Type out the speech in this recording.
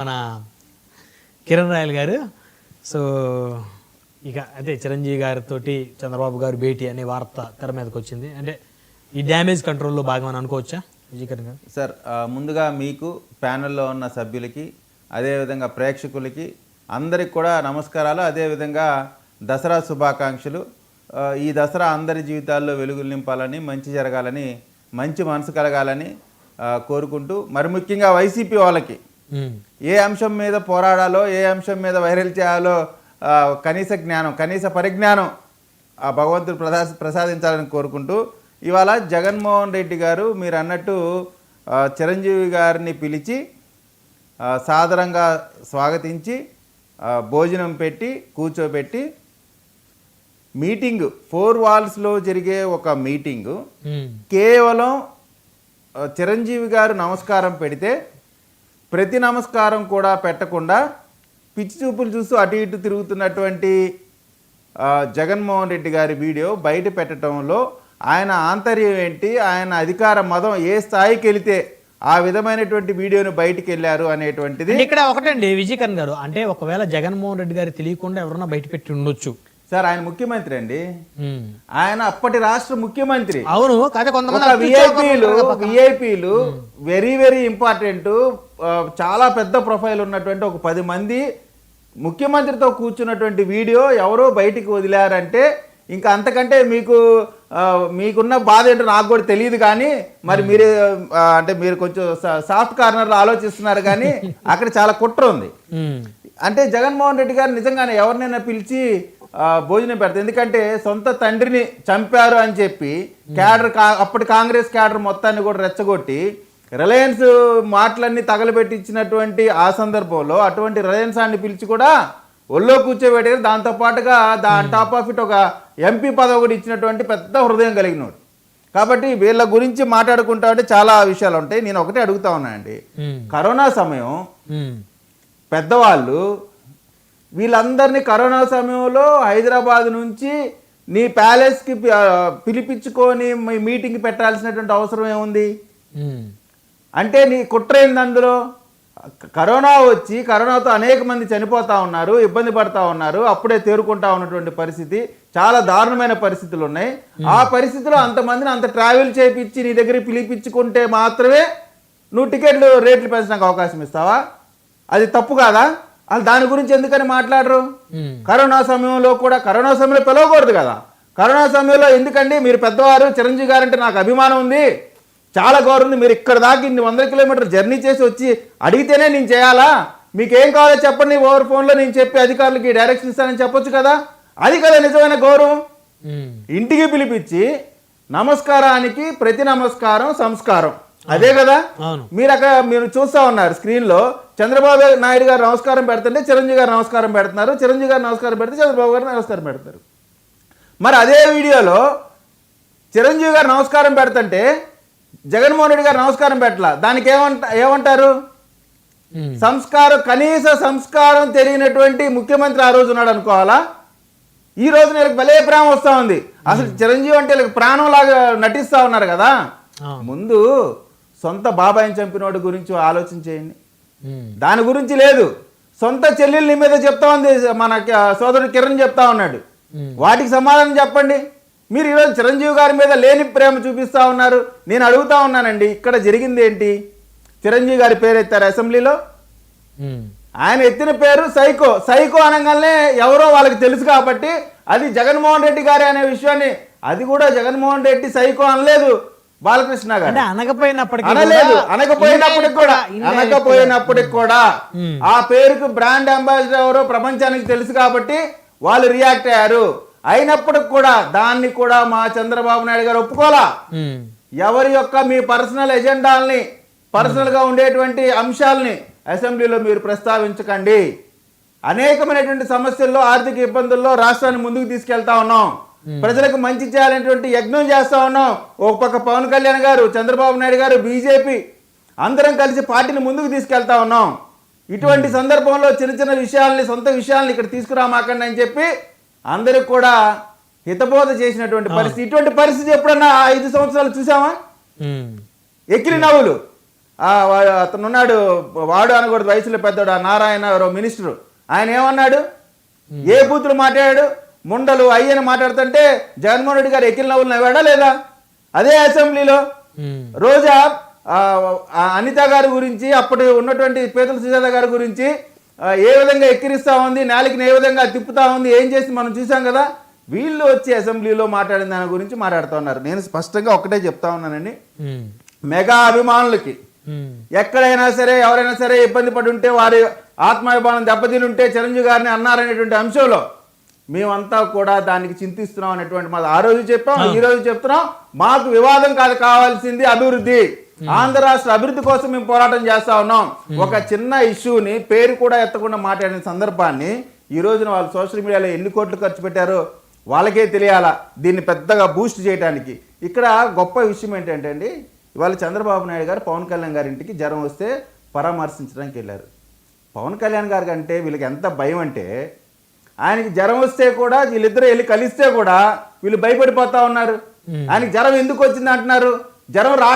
మన కిరణ్ రాయల్ గారు. సో ఇక అదే చిరంజీవి గారితో చంద్రబాబు గారు భేటీ అనే వార్త తెర మీదకి వచ్చింది. అంటే ఈ డ్యామేజ్ కంట్రోల్లో భాగమని అనుకోవచ్చా గారు? సార్ ముందుగా మీకు ప్యానెల్లో ఉన్న సభ్యులకి అదేవిధంగా ప్రేక్షకులకి అందరికి కూడా నమస్కారాలు. అదేవిధంగా దసరా శుభాకాంక్షలు. ఈ దసరా అందరి జీవితాల్లో వెలుగులు నింపాలని మంచి జరగాలని మంచి మనసు కలగాలని కోరుకుంటూ మరి ముఖ్యంగా వైసీపీ వాళ్ళకి ఏ అంశం మీద పోరాడాలో ఏ అంశం మీద వైరల్ చేయాలో కనీస జ్ఞానం కనీస పరిజ్ఞానం ఆ భగవంతుడు ప్రసా ప్రసాదించాలని కోరుకుంటూ ఇవాళ జగన్మోహన్ రెడ్డి గారు మీరు అన్నట్టు చిరంజీవి గారిని పిలిచి సాదరంగా స్వాగతించి భోజనం పెట్టి కూర్చోబెట్టి మీటింగ్ ఫోర్ వాల్స్లో జరిగే ఒక మీటింగు కేవలం చిరంజీవి గారు నమస్కారం పెడితే ప్రతి నమస్కారం కూడా పెట్టకుండా పిచ్చి చూపులు చూస్తూ అటు ఇటు తిరుగుతున్నటువంటి జగన్మోహన్ రెడ్డి గారి వీడియో బయట పెట్టడంలో ఆయన ఆంతర్యం ఏంటి ఆయన అధికార మదం ఏ స్థాయికి వెళితే ఆ విధమైనటువంటి వీడియోను బయటికి వెళ్ళారు అనేటువంటిది ఇక్కడ ఒకటండి విజయకరణ్ గారు. అంటే ఒకవేళ జగన్మోహన్ రెడ్డి గారు తెలియకుండా ఎవరన్నా బయట పెట్టి ఉండొచ్చు. సార్ ఆయన ముఖ్యమంత్రి అండి. ఆయన అప్పటి రాష్ట్ర ముఖ్యమంత్రి. అవును విఐపీలు. విఐపీలు వెరీ వెరీ ఇంపార్టెంట్. చాలా పెద్ద ప్రొఫైల్ ఉన్నటువంటి ఒక పది మంది ముఖ్యమంత్రితో కూర్చున్నటువంటి వీడియో ఎవరో బయటికి వదిలారంటే ఇంకా అంతకంటే మీకు మీకున్న బాధ ఏంటో నాకు కూడా తెలియదు కానీ మరి మీరు అంటే మీరు కొంచెం సాఫ్ట్ కార్నర్లో ఆలోచిస్తున్నారు కానీ అక్కడ చాలా కుట్ర ఉంది. అంటే జగన్మోహన్ రెడ్డి గారు నిజంగానే ఎవరినైనా పిలిచి భోజనం పెడతారు. ఎందుకంటే సొంత తండ్రిని చంపారు అని చెప్పి క్యాడర్ కా అప్పటి కాంగ్రెస్ క్యాడర్ మొత్తాన్ని కూడా రెచ్చగొట్టి రిలయన్స్ మాటలన్నీ తగలబెట్టించినటువంటి ఆ సందర్భంలో అటువంటి రిలయన్స్ ఆన్ని పిలిచి కూడా ఒళ్ళో కూర్చోబెట్టారు దాంతో పాటుగా దాని టాప్ ఆఫ్ ఇట్ ఒక ఎంపీ పదవి కూడా ఇచ్చినటువంటి పెద్ద హృదయం కలిగినోడు. కాబట్టి వీళ్ళ గురించి మాట్లాడుకుంటా ఉంటే చాలా విషయాలు ఉంటాయి. నేను ఒకటే అడుగుతా ఉన్నానండి. ఉమ్, కరోనా సమయం పెద్దవాళ్ళు వీళ్ళందరినీ కరోనా సమయంలో హైదరాబాద్ నుంచి నీ ప్యాలెస్కి పిలిపించుకొని మీ మీటింగ్ పెట్టాల్సినటువంటి అవసరం ఏముంది? అంటే నీ కుట్ర ఏంది అందులో? కరోనా వచ్చి కరోనాతో అనేక మంది చనిపోతా ఉన్నారు ఇబ్బంది పడతా ఉన్నారు అప్పుడే తేరుకుంటా ఉన్నటువంటి పరిస్థితి చాలా దారుణమైన పరిస్థితులు ఉన్నాయి. ఆ పరిస్థితిలో అంతమందిని అంత ట్రావెల్ చేయించి నీ దగ్గరికి పిలిపించుకుంటే మాత్రమే నువ్వు టికెట్లు రేట్లు పెంచడానికి అవకాశం ఇస్తావా? అది తప్పు కాదా? వాళ్ళు దాని గురించి ఎందుకని మాట్లాడరు. కరోనా సమయంలో కూడా కరోనా సమయంలో పిలవకూడదు కదా. కరోనా సమయంలో ఎందుకండి? మీరు పెద్దవారు చిరంజీవి గారంటే నాకు అభిమానం ఉంది. చాలా గౌరవం ఉంది. మీరు ఇక్కడ దాకా ఇన్ని వందల కిలోమీటర్ జర్నీ చేసి వచ్చి అడిగితేనే నేను చేయాలా? మీకు ఏం కావాలో చెప్పండి ఓవర్ ఫోన్లో నేను చెప్పి అధికారులకి డైరెక్షన్ ఇస్తానని చెప్పొచ్చు కదా? అది కదా నిజమైన గౌరవం ఇంటికి పిలిపించి నమస్కారానికి ప్రతి నమస్కారం సంస్కారం. అదే కదా? మీరు అక్కడ మీరు చూస్తా ఉన్నారు స్క్రీన్లో. చంద్రబాబు నాయుడు గారు నమస్కారం పెడుతుంటే చిరంజీవి గారు నమస్కారం పెడుతున్నారు. చిరంజీవి గారు నమస్కారం పెడితే చంద్రబాబు గారు నమస్కారం పెడతారు. మరి అదే వీడియోలో చిరంజీవి గారు నమస్కారం పెడుతుంటే జగన్మోహన్ రెడ్డి గారు నమస్కారం పెట్టలా? దానికి ఏమంట ఏమంటారు? సంస్కారం కనీస సంస్కారం తెలియనటువంటి ముఖ్యమంత్రి ఆ రోజు ఉన్నాడు అనుకోవాలా? ఈ రోజు వీళ్ళకి భలే ప్రేమ వస్తా ఉంది. అసలు చిరంజీవి అంటే వీళ్ళకి ప్రాణం లాగా నటిస్తా ఉన్నారు కదా? ముందు సొంత బాబాయిని చంపినోడి గురించి ఆలోచన చేయండి. దాని గురించి లేదు. సొంత చెల్లెల్ని మీద చెప్తా ఉంది మన సోదరుడు కిరణ్ చెప్తా ఉన్నాడు. వాటికి సమాధానం చెప్పండి. మీరు ఈరోజు చిరంజీవి గారి మీద లేని ప్రేమ చూపిస్తా ఉన్నారు. నేను అడుగుతా ఉన్నానండి ఇక్కడ జరిగింది ఏంటి? చిరంజీవి గారి పేరు ఎత్తారు అసెంబ్లీలో? ఆయన ఎత్తిన పేరు సైకో. సైకో అనగానే ఎవరో వాళ్ళకి తెలుసు కాబట్టి అది జగన్మోహన్ రెడ్డి గారి అనే విషయాన్ని అది కూడా జగన్మోహన్ రెడ్డి సైకో అనలేదు. బాలకృష్ణ గారు. అనకపోయినప్పటికీ అనలేదు. కూడా అనకపోయినప్పటికి కూడా. అనకపోయినప్పటికి కూడా. ఆ పేరుకు బ్రాండ్ అంబాసిడర్ ఎవరో ప్రపంచానికి తెలుసు కాబట్టి వాళ్ళు రియాక్ట్ అయ్యారు. అయినప్పటికి కూడా దాన్ని కూడా మా చంద్రబాబు నాయుడు గారు ఒప్పుకోలా. ఎవరి యొక్క మీ పర్సనల్ ఎజెండాల్ని పర్సనల్గా ఉండేటువంటి అంశాలని అసెంబ్లీలో మీరు ప్రస్తావించకండి. అనేకమైనటువంటి సమస్యల్లో ఆర్థిక ఇబ్బందుల్లో రాష్ట్రాన్ని ముందుకు తీసుకెళ్తా ఉన్నాం. ప్రజలకు మంచి చేయాలనేటువంటి యజ్ఞం చేస్తా ఉన్నాం. ఒక పక్క పవన్ కళ్యాణ్ గారు చంద్రబాబు నాయుడు గారు బీజేపీ అందరం కలిసి పార్టీని ముందుకు తీసుకెళ్తా ఉన్నాం. ఇటువంటి సందర్భంలో చిన్న చిన్న విషయాల్ని సొంత విషయాల్ని ఇక్కడ తీసుకురామాకండి అని చెప్పి అందరికి కూడా హితబోధ చేసినటువంటి పరిస్థితి. ఇటువంటి పరిస్థితి ఎప్పుడన్నా ఐదు సంవత్సరాలు చూసామా ఎక్కిరి నవ్వులు. అతను ఉన్నాడు వాడు అనకూడదు వయసులో పెద్దోడు ఆ నారాయణ మినిస్టర్. ఆయన ఏమన్నాడు? ఏ బూతులు మాట్లాడాడు? ముండలు అయ్యని మాట్లాడుతుంటే జగన్మోహన్ రెడ్డి గారు ఎక్కిల నవ్వులు నవ్వాడా లేదా? అదే అసెంబ్లీలో. రోజా అనిత గారి గురించి అప్పటి ఉన్నటువంటి పేదల సుజాత గారి గురించి ఏ విధంగా ఎక్కిరిస్తా ఉంది నాలికని ఏ విధంగా తిప్పుతా ఉంది ఏం చేసి మనం చూసాం కదా? వీళ్ళు వచ్చి అసెంబ్లీలో మాట్లాడిన దాని గురించి మాట్లాడుతూ ఉన్నారు. నేను స్పష్టంగా ఒకటే చెప్తా ఉన్నానండి. మెగా అభిమానులకి ఎక్కడైనా సరే ఎవరైనా సరే ఇబ్బంది పడి ఉంటే వారి ఆత్మాభిమానం దెబ్బతిని ఉంటే చిరంజీవి గారిని అన్నారనేటువంటి అంశంలో మేమంతా కూడా దానికి చింతిస్తున్నాం అనేటువంటి మాట ఆ రోజు చెప్పాం ఈ రోజు చెప్తున్నాం. మాకు వివాదం కాదు కావాల్సింది అభివృద్ధి. ఆంధ్ర రాష్ట్ర అభివృద్ధి కోసం మేము పోరాటం చేస్తా ఉన్నాం. ఒక చిన్న ఇష్యూని పేరు కూడా ఎత్తకుండా మాట్లాడిన సందర్భాన్ని ఈ రోజున వాళ్ళు సోషల్ మీడియాలో ఎన్ని కోట్లు ఖర్చు పెట్టారో వాళ్ళకే తెలియాలా దీన్ని పెద్దగా బూస్ట్ చేయడానికి ఇక్కడ గొప్ప విషయం ఏంటంటే అండి ఇవాళ చంద్రబాబు నాయుడు గారు పవన్ కళ్యాణ్ గారి ఇంటికి జ్వరం వస్తే పరామర్శించడానికి వెళ్ళారు. పవన్ కళ్యాణ్ గారికి అంటే వీళ్ళకి ఎంత భయం అంటే ఆయనకి జ్వరం వస్తే కూడా వీళ్ళిద్దరూ వెళ్ళి కలిస్తే కూడా వీళ్ళు భయపడిపోతా ఉన్నారు. ఆయనకి జ్వరం ఎందుకు వచ్చింది అంటున్నారు జ్వరం రా